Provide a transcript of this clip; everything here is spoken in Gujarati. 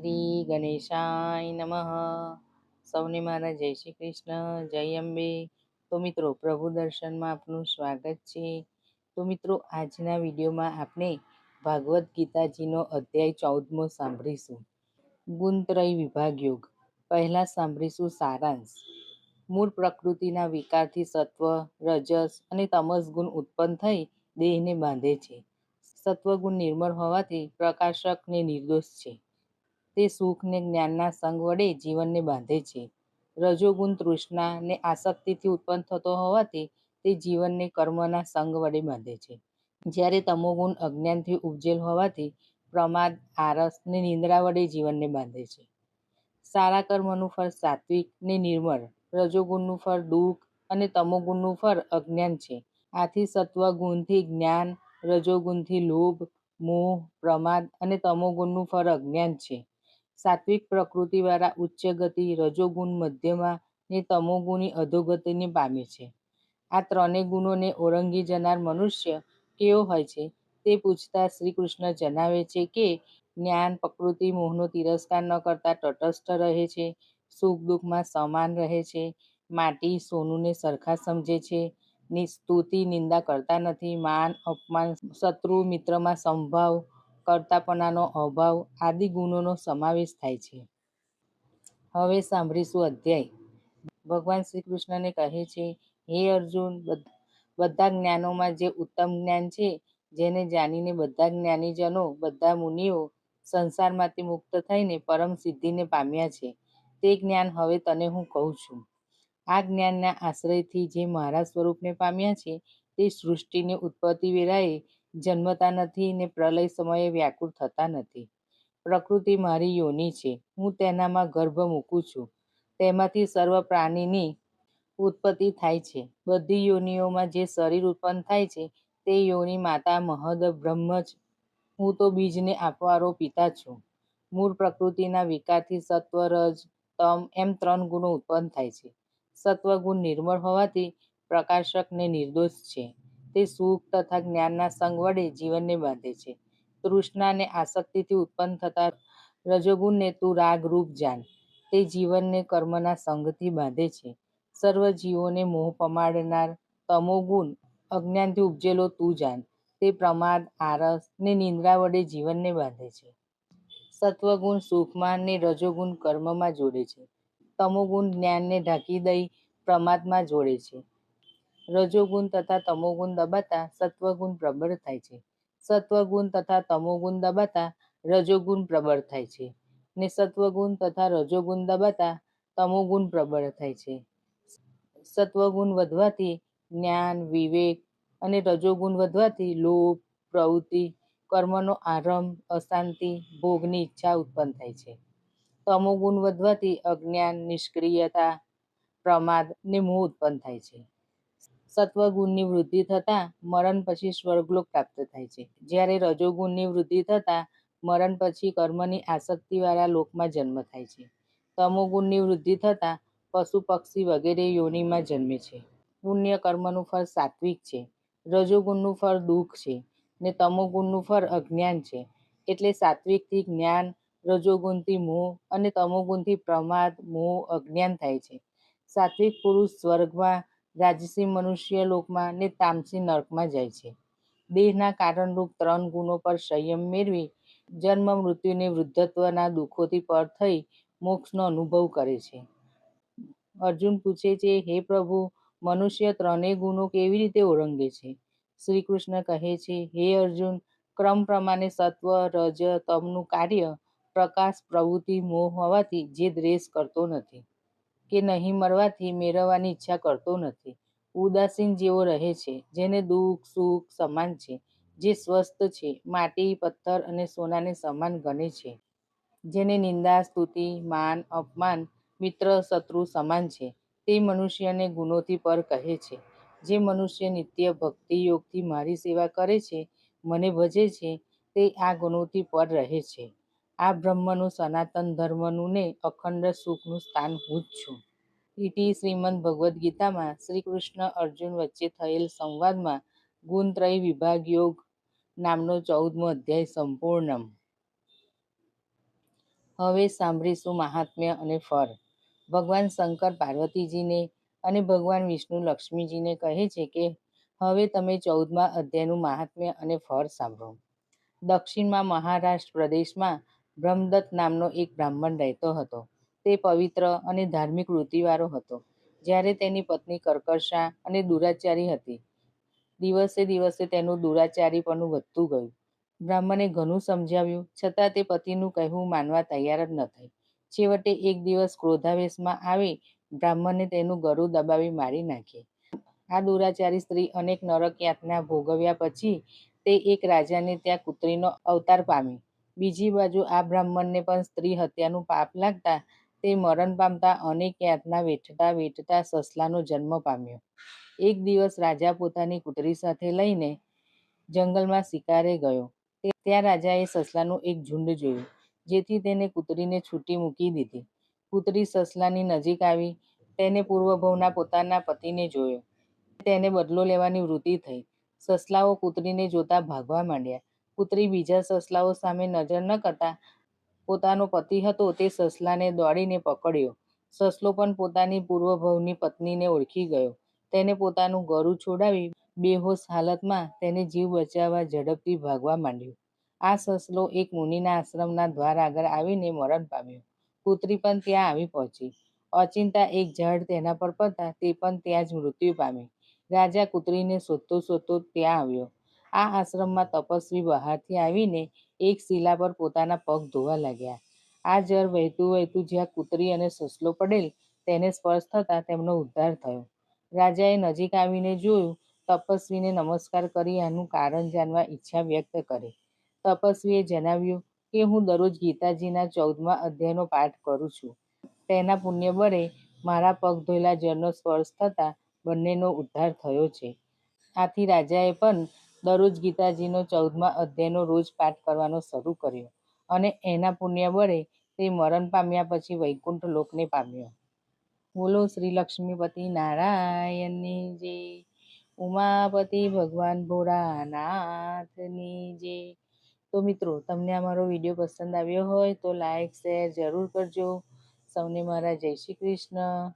શ્રી ગણેશાય નમઃ. સૌને મારા જય શ્રી કૃષ્ણ, જય અંબે. તો મિત્રો, પ્રભુ દર્શનમાં આપનું સ્વાગત છે. તો મિત્રો, આજના વિડીયોમાં આપણે ભાગવદ્ ગીતાજીનો અધ્યાય ચૌદમો સાંભળીશું. ગુણત્રય વિભાગ યોગ. પહેલાં સાંભળીશું સારાંશ. મૂળ પ્રકૃતિના વિકારથી સત્વ, રજસ અને તમસ ગુણ ઉત્પન્ન થઈ દેહને બાંધે છે. સત્વગુણ નિર્મળ હોવાથી પ્રકાશક ને નિર્દોષ છે. તે સુખ ને જ્ઞાનના સંગ વડે જીવનને બાંધે છે. રજોગુણ તૃષ્ણા ને આસક્તિથી ઉત્પન્ન થતો હોવાથી તે જીવનને કર્મના સંગ વડે બાંધે છે. જ્યારે તમોગુણ અજ્ઞાનથી ઉપજેલ હોવાથી પ્રમાદ આરસ ને નિંદ્રા વડે જીવનને બાંધે છે. સારા કર્મનું ફળ સાત્વિક ને નિર્મળ, રજોગુણનું ફળ દુઃખ અને તમોગુણનું ફળ અજ્ઞાન છે. આથી સત્વગુણથી જ્ઞાન, રજોગુણથી લોભ, મોહ, પ્રમાદ અને તમોગુણનું ફળ અજ્ઞાન છે. સાત્વિક પ્રકૃતિવાળા ઉચ્ચ ગતિ રજોગુણ મધ્યમાં ને તમોગુણી અધોગતિને પામે છે. આ ત્રણેય ગુણોને ઓળંગી જનાર મનુષ્ય કેવો હોય છે તે પૂછતા શ્રી કૃષ્ણ જણાવે છે કે, જ્ઞાન પ્રકૃતિ મોહનો તિરસ્કાર ન કરતા તટસ્થ રહે છે, સુખ દુઃખમાં સમાન રહે છે, માટી સોનુને સરખા સમજે છે સ્તુતિ નિંદા કરતા નથી, માન, અપમાન, શત્રુ મિત્રમાં સંભાવ કરતાપણાનો અભાવ આદિ ગુણોનો સમાવેશ થાય છે. હવે સાંભળીશું અધ્યાય. ભગવાન શ્રી કૃષ્ણને કહે છે, હે અર્જુન બધા જ્ઞાનોમાં જે ઉત્તમ જ્ઞાન છે, જેને જાણીને બધા જ્ઞાનીજનો, બધા મુનિઓ સંસારમાંથી મુક્ત થઈને પરમ સિદ્ધિને પામ્યા છે, તે જ્ઞાન હવે તને હું કહું છું. આ જ્ઞાનના આશ્રયથી જે મારા સ્વરૂપને પામ્યા છે, તે સૃષ્ટિની ઉત્પત્તિ વેળાએ જન્મતા નથી ને પ્રલય સમયે વ્યાકુળ થતા નથી. પ્રકૃતિ મારી યોની છે. હું તેનામાં ગર્ભ મૂકું છું. તેમાંથી સર્વ પ્રાણીની ઉત્પત્તિ થાય છે. બધી યોનિઓમાં જે શરીર ઉત્પન્ન થાય છે તે યોની માતા મહદ બ્રહ્મ જ. હું તો બીજને આપવારો પિતા છું. મૂળ પ્રકૃતિના વિકારથી સત્વ, રજ, તમ એમ ત્રણ ગુણો ઉત્પન્ન થાય છે. સત્વગુણ નિર્મળ હોવાથી પ્રકાશક ને નિર્દોષ છે. તે સુખ તથા જ્ઞાનના સંગ વડે જીવનને બાંધે છે. તૃષ્ણાને આસક્તિથી ઉત્પન્ન થતા રજોગુણને તું રાગ રૂપ જાન. તે જીવનને કર્મના સંગથી બાંધે છે. સર્વ જીવોને મોહ પમાડનાર તમોગુણ અજ્ઞાનથી ઉપજેલો તું જાન. તે પ્રમાદ, આરસ ને નિંદ્રા વડે જીવનને બાંધે છે. સત્વગુણ સુખમાં ને રજોગુણ કર્મમાં જોડે છે. તમોગુણ જ્ઞાનને ઢાંકી દઈ પ્રમાદમાં જોડે છે. રજોગુણ તથા તમોગુણ દબાતા સત્વગુણ પ્રબળ થાય છે. સત્વગુણ તથા તમોગુણ દબાતા રજોગુણ પ્રબળ થાય છે. ને સત્વગુણ તથા રજોગુણ દબાતા તમોગુણ પ્રબળ થાય છે. સત્વગુણ વધવાથી જ્ઞાન, વિવેક અને રજોગુણ વધવાથી લોભ, પ્રવૃત્તિ, કર્મનો આરંભ, અશાંતિ, ભોગની ઈચ્છા ઉત્પન્ન થાય છે. તમોગુણ વધવાથી અજ્ઞાન, નિષ્ક્રિયતા, પ્રમાદ ને મોહ ઉત્પન્ન થાય છે. સત્વગુણની વૃદ્ધિ થતાં મરણ પછી સ્વર્ગલોક પ્રાપ્ત થાય છે. જ્યારે રજોગુણની વૃદ્ધિ થતાં મરણ પછી કર્મની આસક્તિવાળા લોકમાં જન્મ થાય છે. તમોગુણની વૃદ્ધિ થતાં પશુ, પક્ષી વગેરે યોનિમાં જન્મે છે. પુણ્ય કર્મનું ફળ સાત્વિક છે. રજોગુણનું ફળ દુઃખ છે ને તમોગુણનું ફળ અજ્ઞાન છે. એટલે સાત્વિકથી જ્ઞાન, રજોગુણથી મોહ અને તમોગુણથી પ્રમાદ, મોહ, અજ્ઞાન થાય છે. સાત્વિક પુરુષ સ્વર્ગમાં રાજસી મનુષ્ય લોકમાં ને તામસી નર્કમાં જાય છે. દેહના કારણરૂપ ત્રણ ગુણો પર સંયમ મેળવી જન્મ મૃત્યુને વૃદ્ધત્વના દુઃખોથી પર થઈ મોક્ષનો અનુભવ કરે છે. અર્જુન પૂછે છે, હે પ્રભુ, મનુષ્ય ત્રણેય ગુણો કેવી રીતે ઓળંગે છે? શ્રી કૃષ્ણ કહે છે, હે અર્જુન, ક્રમ પ્રમાણે સત્વ, રજ, તમનું કાર્ય, પ્રકાશ, પ્રવૃત્તિ, મોહ હોવાથી જે દ્રેષ કરતો નથી. કે નહીં મરવાથી મેળવવાની ઈચ્છા કરતો નથી. ઉદાસીન જેવો રહે છે, જેને દુઃખ, સુખ સમાન છે, જે સ્વસ્થ છે, માટી, પથ્થર અને સોનાને સમાન ગણે છે. જેને નિંદા, સ્તુતિ, માન, અપમાન, મિત્ર, શત્રુ સમાન છે, તે મનુષ્યને ગુણોથી પર કહે છે. જે મનુષ્ય નિત્ય ભક્તિ યોગથી મારી સેવા કરે છે, મને ભજે છે, તે આ ગુણોથી પર રહે છે. આ બ્રહ્મનું સનાતન ધર્મનું ને અખંડ સુખનું સ્થાન હું જ છું. ઈટી શ્રીમદ ભગવદ્ ગીતામાં શ્રી કૃષ્ણ અર્જુન વચ્ચે થયેલ સંવાદમાં ગુણત્રય વિભાગ યોગ નામનો ચૌદમો અધ્યાય સંપૂર્ણ હવે સાંભળીશું મહાત્મ્ય અને ફળ. ભગવાન શંકર પાર્વતીજીને અને ભગવાન વિષ્ણુ લક્ષ્મીજીને કહે છે કે, હવે તમે ચૌદમા અધ્યાયનું મહાત્મ્ય અને ફળ સાંભળો. દક્ષિણમાં મહારાષ્ટ્ર પ્રદેશમાં બ્રહ્મદત્ત નામનો એક બ્રાહ્મણ રહેતો હતો. તે પવિત્ર અને ધાર્મિક વૃત્તિવાળો હતો. જ્યારે તેની પત્ની કર્કશા અને દુરાચારી હતી. દિવસે દિવસે તેનું દુરાચારીપણું વધતું ગયું. બ્રાહ્મણે ઘણું સમજાવ્યું, છતાં તે પતિનું કહેવું માનવા તૈયાર જ ન થઈ. છેવટે એક દિવસ ક્રોધાવેશમાં આવી બ્રાહ્મણે તેનું ગરુ દબાવી મારી નાખી. આ દુરાચારી સ્ત્રી અનેક નરક યાતના ભોગવ્યા પછી તે એક રાજાને ત્યાં કુતરીનો અવતાર પામી. બીજી બાજુ આ બ્રાહ્મણને પણ સ્ત્રી હત્યાનું પાપ લાગતા તે મરણ પામતા અનેક યાતના વેઠતા વેઠતા સસલાનો જન્મ પામ્યો. એક દિવસ રાજા પોતાની કુતરી સાથે લઈને જંગલમાં શિકારે ગયો. ત્યાં રાજાએ સસલાનું એક ઝુંડ જોયું, જેથી તેને કૂતરીને છૂટી મૂકી દીધી. કૂતરી સસલાની નજીક આવી, તેને પૂર્વભવના પોતાના પતિને જોયો. તેને બદલો લેવાની વૃત્તિ થઈ. સસલાઓ કૂતરીને જોતા ભાગવા માંડ્યા. કૂતરી બીજા સસલાઓ સામે નજર ન કરતા. પોતાનો પતિ હતો તે સસલાને દોડીને પકડ્યો. સસલો પણ પોતાની પૂર્વભવની પત્નીને ઓળખી ગયો. તેને પોતાનું ગરું છોડાવી બેહોશ હાલતમાં તેને જીવ બચાવવા ઝડપથી ભાગવા માંડ્યો. આ સસલો એક મુનિના આશ્રમના દ્વાર આગળ આવીને મરણ પામ્યો. પુત્રી પણ ત્યાં આવી પહોંચી. અચિંતા એક ઝાડ તેના પર પડતા તે પણ ત્યાં જ મૃત્યુ પામી. રાજા કુતરીને શોધતો શોધતો ત્યાં આવ્યો. આ આશ્રમમાં તપસ્વી બહારથી આવીને એક શિલા પર પોતાના પગ ધોવા લાગ્યા. આ જળ વહેતું વહેતું જ્યાં કૂતરી અને સસલો પડેલ, તેને સ્પર્શ થતા તેમનો ઉદ્ધાર થયો. રાજાએ નજીક આવીને જોયું, તપસ્વીને નમસ્કાર કરી આનું કારણ જાણવા ઈચ્છા વ્યક્ત કરી. તપસ્વીએ જણાવ્યું કે, હું દરરોજ ગીતાજીના ચૌદમા અધ્યાયનો પાઠ કરું છું. તેના પુણ્ય બળે મારા પગ ધોયેલા જળનો સ્પર્શ થતાં બંનેનો ઉદ્ધાર થયો છે. આથી રાજાએ પણ દરરોજ ગીતાજીનો ચૌદમા અધ્યાયનો રોજ પાઠ કરવાનો શરૂ કર્યો અને એના પુણ્ય બળે તે મરણ પામ્યા પછી વૈકુંઠ લોકને પામ્યો. બોલો શ્રી લક્ષ્મીપતિ નારાયણની જે, ઉમાપતિ ભગવાન ભોળાનાથની જે. તો મિત્રો, તમને અમારો વીડિયો પસંદ આવ્યો હોય તો લાઈક, શેર જરૂર કરજો. સૌને મારા જય શ્રી કૃષ્ણ.